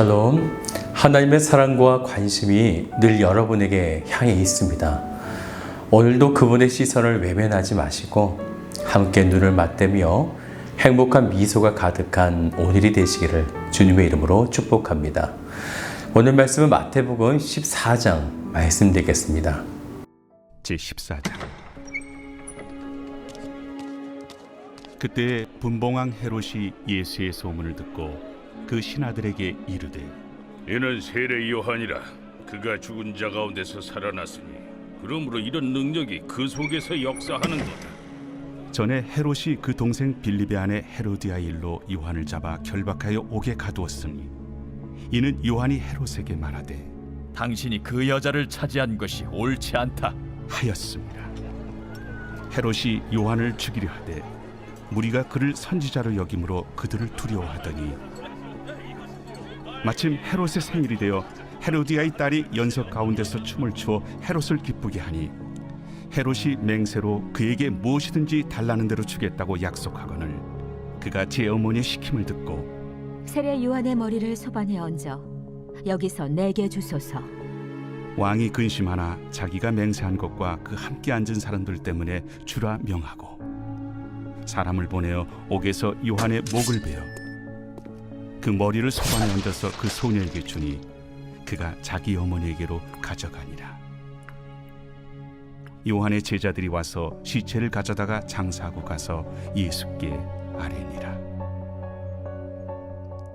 샬롬. 하나님의 사랑과 관심이 늘 여러분에게 향해 있습니다. 오늘도 그분의 시선을 외면하지 마시고 함께 눈을 맞대며 행복한 미소가 가득한 오늘이 되시기를 주님의 이름으로 축복합니다. 오늘 말씀은 마태복음 14장 말씀 되겠습니다. 제 14장 그때 분봉왕 헤롯이 예수의 소문을 듣고 그 신하들에게 이르되 이는 세례 요한이라 그가 죽은 자 가운데서 살아났으니 그러므로 이런 능력이 그 속에서 역사하는도다. 전에 헤롯이 그 동생 빌립의 아내 헤로디아 일로 요한을 잡아 결박하여 옥에 가두었으니 이는 요한이 헤롯에게 말하되 당신이 그 여자를 차지한 것이 옳지 않다. 하였습니다. 헤롯이 요한을 죽이려 하되 무리가 그를 선지자로 여김으로 그들을 두려워하더니 마침 헤롯의 생일이 되어 헤로디아의 딸이 연석 가운데서 춤을 추어 헤롯을 기쁘게 하니 헤롯이 맹세로 그에게 무엇이든지 달라는 대로 주겠다고 약속하거늘 그가 제 어머니의 시킴을 듣고 세례 요한의 머리를 소반에 얹어 여기서 내게 주소서. 왕이 근심하나 자기가 맹세한 것과 그 함께 앉은 사람들 때문에 주라 명하고 사람을 보내어 옥에서 요한의 목을 베어 그 머리를 소반에 얹어서 그 소녀에게 주니 그가 자기 어머니에게로 가져가니라. 요한의 제자들이 와서 시체를 가져다가 장사하고 가서 예수께 아뢰니라.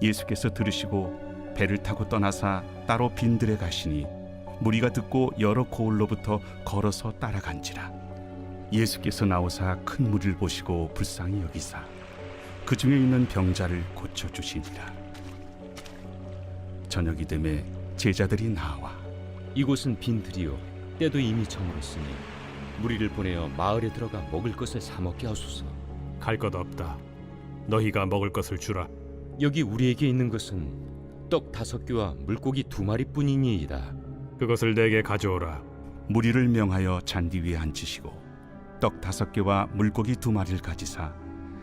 예수께서 들으시고 배를 타고 떠나사 따로 빈들에 가시니 무리가 듣고 여러 고을로부터 걸어서 따라간지라. 예수께서 나오사 큰 무리를 보시고 불쌍히 여기사 그 중에 있는 병자를 고쳐 주시니라 저녁이 되매 제자들이 나와 이곳은 빈들이요 때도 이미 저물었으니 무리를 보내어 마을에 들어가 먹을 것을 사 먹게 하소서 갈 것 없다. 너희가 먹을 것을 주라. 여기 우리에게 있는 것은 떡 다섯 개와 물고기 두 마리뿐이니이다 그것을 내게 가져오라. 무리를 명하여 잔디 위에 앉히시고 떡 다섯 개와 물고기 두 마리를 가지사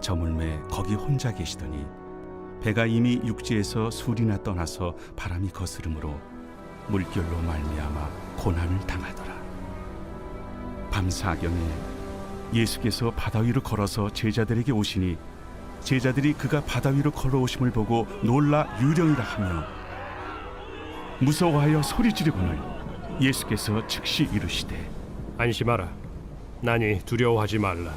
저물매 거기 혼자 계시더니 배가 이미 육지에서 술이나 떠나서 바람이 거스름으로 물결로 말미암아 고난을 당하더라. 밤 사경에 예수께서 바다 위로 걸어서 제자들에게 오시니 제자들이 그가 바다 위로 걸어오심을 보고 놀라 유령이라 하며 무서워하여 소리 지르거늘 예수께서 즉시 이르시되 안심하라. 나니 두려워하지 말라.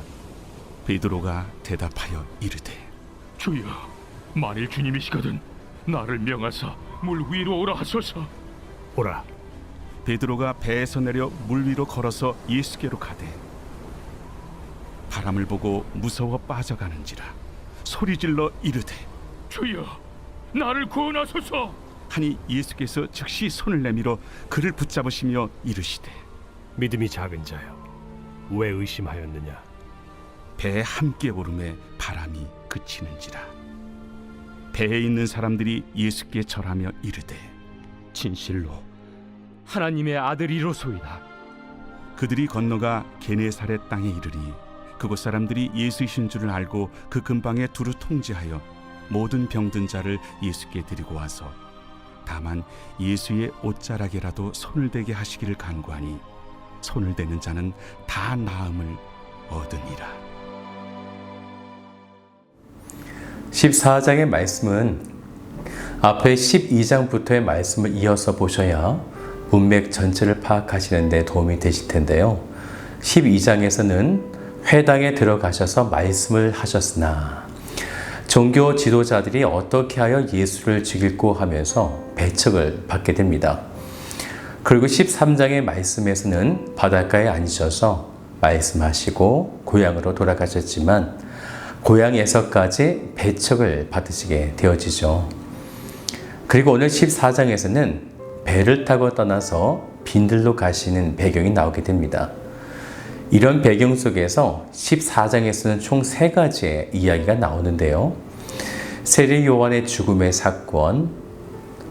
베드로가 대답하여 이르되 주여, 만일 주님이시거든 나를 명하사 물 위로 오라 하소서. 오라. 베드로가 배에서 내려 물 위로 걸어서 예수께로 가되 바람을 보고 무서워 빠져가는지라 소리 질러 이르되 주여, 나를 구원하소서. 하니 예수께서 즉시 손을 내밀어 그를 붙잡으시며 이르시되 믿음이 작은 자여. 왜 의심하였느냐? 배에 함께 오름에 바람이 그치는지라. 배에 있는 사람들이 예수께 절하며 이르되 진실로 하나님의 아들이로소이다. 그들이 건너가 게네사렛 땅에 이르니 그곳 사람들이 예수이신 줄을 알고 그 근방에 두루 통제하여 모든 병든 자를 예수께 데리고 와서 다만 예수의 옷자락에라도 손을 대게 하시기를 간구하니 손을 대는 자는 다 나음을 얻으니라 14장의 말씀은 앞에 12장부터의 말씀을 이어서 보셔야 문맥 전체를 파악하시는 데 도움이 되실 텐데요. 12장에서는 회당에 들어가셔서 말씀을 하셨으나 종교 지도자들이 어떻게 하여 예수를 죽일고 하면서 배척을 받게 됩니다. 그리고 13장의 말씀에서는 바닷가에 앉으셔서 말씀하시고 고향으로 돌아가셨지만 고향에서까지 배척을 받으시게 되어지죠. 그리고 오늘 14장에서는 배를 타고 떠나서 빈들로 가시는 배경이 나오게 됩니다. 이런 배경 속에서 14장에서는 총세 가지의 이야기가 나오는데요. 세례 요한의 죽음의 사건,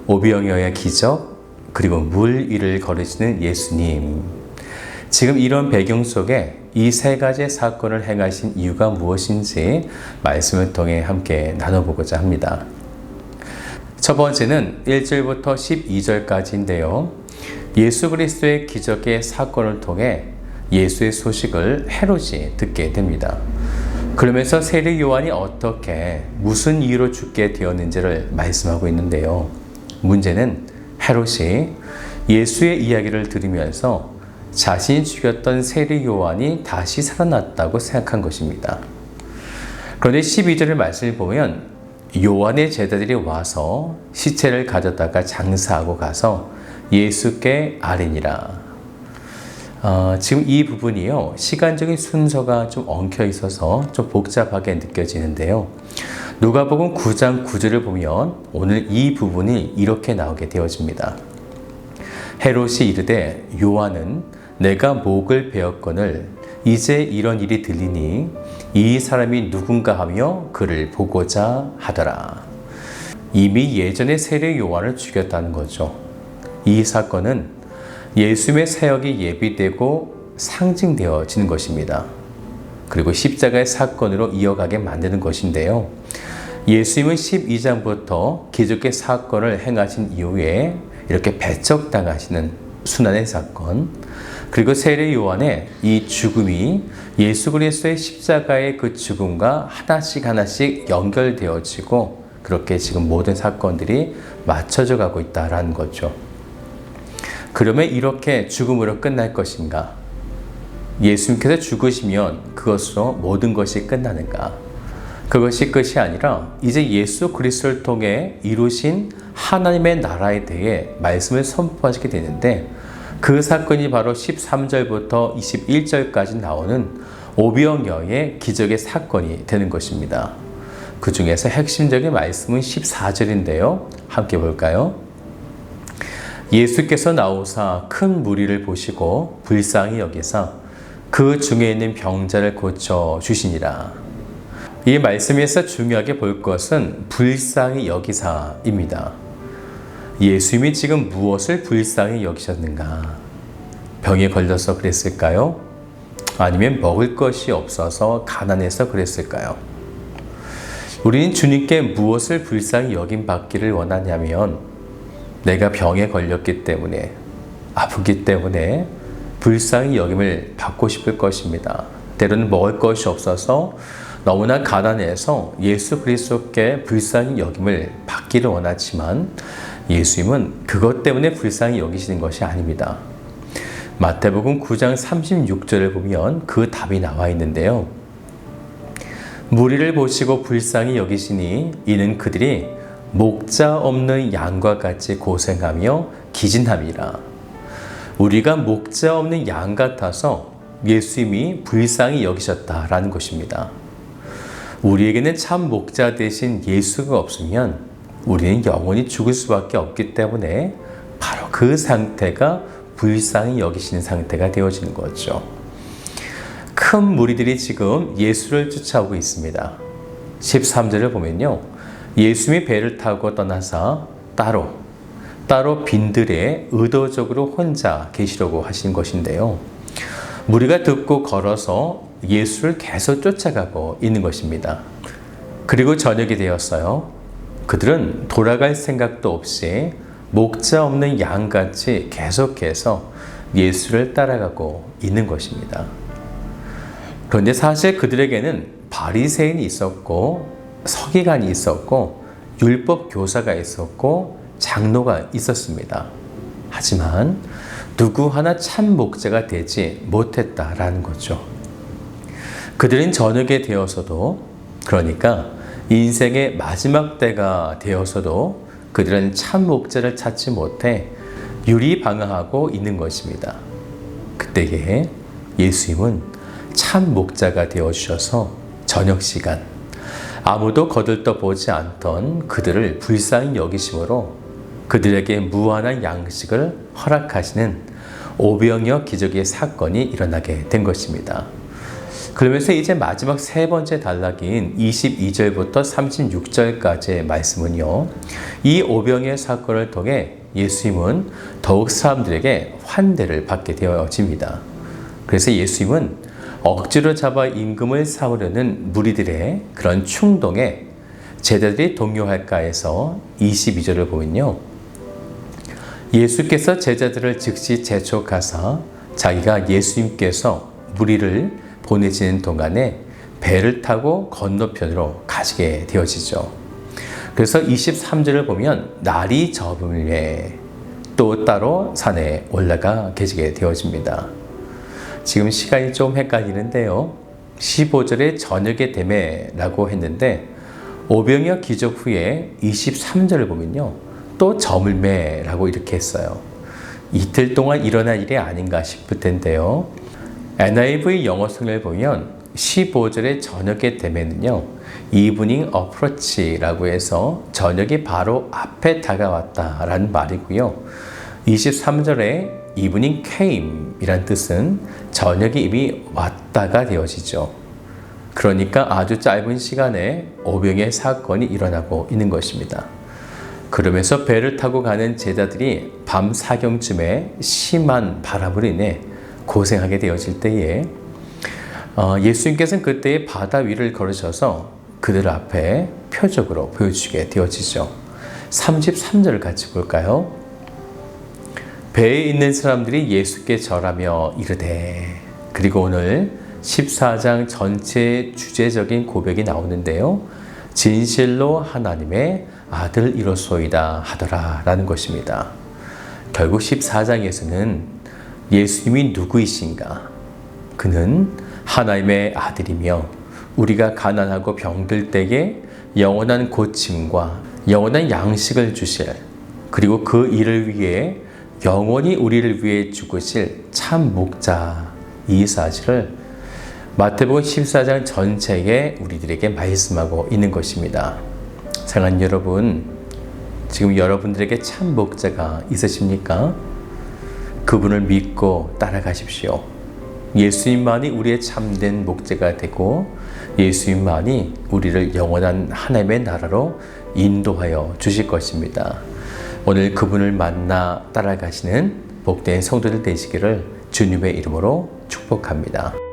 오병이어의 기적, 그리고 물 위를 걸으시는 예수님. 지금 이런 배경 속에 이 세 가지의 사건을 행하신 이유가 무엇인지 말씀을 통해 함께 나눠보고자 합니다. 첫 번째는 1절부터 12절까지인데요. 예수 그리스도의 기적의 사건을 통해 예수의 소식을 헤롯이 듣게 됩니다. 그러면서 세례 요한이 어떻게 무슨 이유로 죽게 되었는지를 말씀하고 있는데요. 문제는 헤롯이 예수의 이야기를 들으면서 자신이 죽였던 세례 요한이 다시 살아났다고 생각한 것입니다. 그런데 12절의 말씀을 보면 요한의 제자들이 와서 시체를 가져다가 장사하고 가서 예수께 아뢰니라. 어, 지금 이 부분이요 시간적인 순서가 좀 엉켜 있어서 좀 복잡하게 느껴지는데요. 누가복음 9장 9절을 보면 오늘 이 부분이 이렇게 나오게 되어집니다. 헤롯이 이르되 요한은 내가 목을 베었거늘 이제 이런 일이 들리니 이 사람이 누군가 하며 그를 보고자 하더라. 이미 예전에 세례 요한을 죽였다는 거죠. 이 사건은 예수님의 사역이 예비되고 상징되어지는 것입니다. 그리고 십자가의 사건으로 이어가게 만드는 것인데요. 예수님은 12장부터 기적의 사건을 행하신 이후에 이렇게 배척당하시는 순환의 사건, 그리고 세례 요한의 이 죽음이 예수 그리스도의 십자가의 그 죽음과 하나씩 하나씩 연결되어지고 그렇게 지금 모든 사건들이 맞춰져 가고 있다라는 거죠. 그러면 이렇게 죽음으로 끝날 것인가? 예수님께서 죽으시면 그것으로 모든 것이 끝나는가? 그것이 끝이 아니라 이제 예수 그리스도를 통해 이루신 하나님의 나라에 대해 말씀을 선포하시게 되는데 그 사건이 바로 13절부터 21절까지 나오는 오병여의 기적의 사건이 되는 것입니다. 그 중에서 핵심적인 말씀은 14절인데요. 함께 볼까요? 예수께서 나오사 큰 무리를 보시고 불쌍히 여기사 그 중에 있는 병자를 고쳐 주시니라. 이 말씀에서 중요하게 볼 것은 불쌍히 여기사입니다. 예수님이 지금 무엇을 불쌍히 여기셨는가? 병에 걸려서 그랬을까요? 아니면 먹을 것이 없어서 가난해서 그랬을까요? 우리는 주님께 무엇을 불쌍히 여김 받기를 원하냐면 내가 병에 걸렸기 때문에 아프기 때문에 불쌍히 여김을 받고 싶을 것입니다. 때로는 먹을 것이 없어서 너무나 가난해서 예수 그리스도께 불쌍히 여김을 받기를 원하지만 예수님은 그것 때문에 불쌍히 여기시는 것이 아닙니다. 마태복음 9장 36절을 보면 그 답이 나와 있는데요. 무리를 보시고 불쌍히 여기시니 이는 그들이 목자 없는 양과 같이 고생하며 기진함이라. 우리가 목자 없는 양 같아서 예수님이 불쌍히 여기셨다라는 것입니다. 우리에게는 참 목자 대신 예수가 없으면 우리는 영원히 죽을 수밖에 없기 때문에 바로 그 상태가 불쌍히 여기시는 상태가 되어지는 거죠. 큰 무리들이 지금 예수를 쫓아오고 있습니다. 13절을 보면요. 예수님이 배를 타고 떠나사 따로, 따로 빈들에 의도적으로 혼자 계시려고 하신 것인데요. 무리가 듣고 걸어서 예수를 계속 쫓아가고 있는 것입니다. 그리고 저녁이 되었어요. 그들은 돌아갈 생각도 없이 목자 없는 양같이 계속해서 예수를 따라가고 있는 것입니다. 그런데 사실 그들에게는 바리새인이 있었고 서기관이 있었고 율법 교사가 있었고 장로가 있었습니다. 하지만 누구 하나 참 목자가 되지 못했다라는 거죠. 그들은 저녁에 되어서도 그러니까 인생의 마지막 때가 되어서도 그들은 참 목자를 찾지 못해 유리방황하고 있는 것입니다. 그때에 예수님은 참 목자가 되어 주셔서 저녁 시간 아무도 거들떠 보지 않던 그들을 불쌍히 여기심으로 그들에게 무한한 양식을 허락하시는 오병이어 기적의 사건이 일어나게 된 것입니다. 그러면서 이제 마지막 세 번째 단락인 22절부터 36절까지의 말씀은요. 이 오병의 사건을 통해 예수님은 더욱 사람들에게 환대를 받게 되어집니다. 그래서 예수님은 억지로 잡아 임금을 삼으려는 무리들의 그런 충동에 제자들이 동요할까 해서 22절을 보면요. 예수께서 제자들을 즉시 재촉하사 자기가 예수님께서 무리를 보내지는 동안에 배를 타고 건너편으로 가시게 되어지죠. 그래서 23절을 보면 날이 접음에 또 따로 산에 올라가 계시게 되어집니다. 지금 시간이 좀 헷갈리는데요. 15절에 저녁에 되매라고 했는데 오병이어 기적 후에 23절을 보면요. 또 저물매라고 이렇게 했어요. 이틀 동안 일어난 일이 아닌가 싶을 텐데요. NIV 영어 성을 보면 15절의 저녁에 되면요. evening approach라고 해서 저녁이 바로 앞에 다가왔다라는 말이고요. 23절에 evening came 이란 뜻은 저녁이 이미 왔다가 되어지죠. 그러니까 아주 짧은 시간에 오병의 사건이 일어나고 있는 것입니다. 그러면서 배를 타고 가는 제자들이 밤 사경쯤에 심한 바람으로 인해 고생하게 되어질 때에 어, 예수님께서는 그때 바다 위를 걸으셔서 그들 앞에 표적으로 보여주게 되어지죠. 33절을 같이 볼까요? 배에 있는 사람들이 예수께 절하며 이르되 그리고 오늘 14장 전체의 주제적인 고백이 나오는데요. 진실로 하나님의 아들 이로소이다 하더라 라는 것입니다. 결국 14장에서는 예수님이 누구이신가? 그는 하나님의 아들이며 우리가 가난하고 병들 때에 영원한 고침과 영원한 양식을 주실 그리고 그 일을 위해 영원히 우리를 위해 죽으실 참 목자 이 사실을 마태복음 14장 전체에 우리들에게 말씀하고 있는 것입니다. 사랑하는 여러분, 지금 여러분들에게 참 목자가 있으십니까? 그분을 믿고 따라가십시오. 예수님만이 우리의 참된 목자가 되고 예수님만이 우리를 영원한 하나님의 나라로 인도하여 주실 것입니다. 오늘 그분을 만나 따라가시는 복된 성도들 되시기를 주님의 이름으로 축복합니다.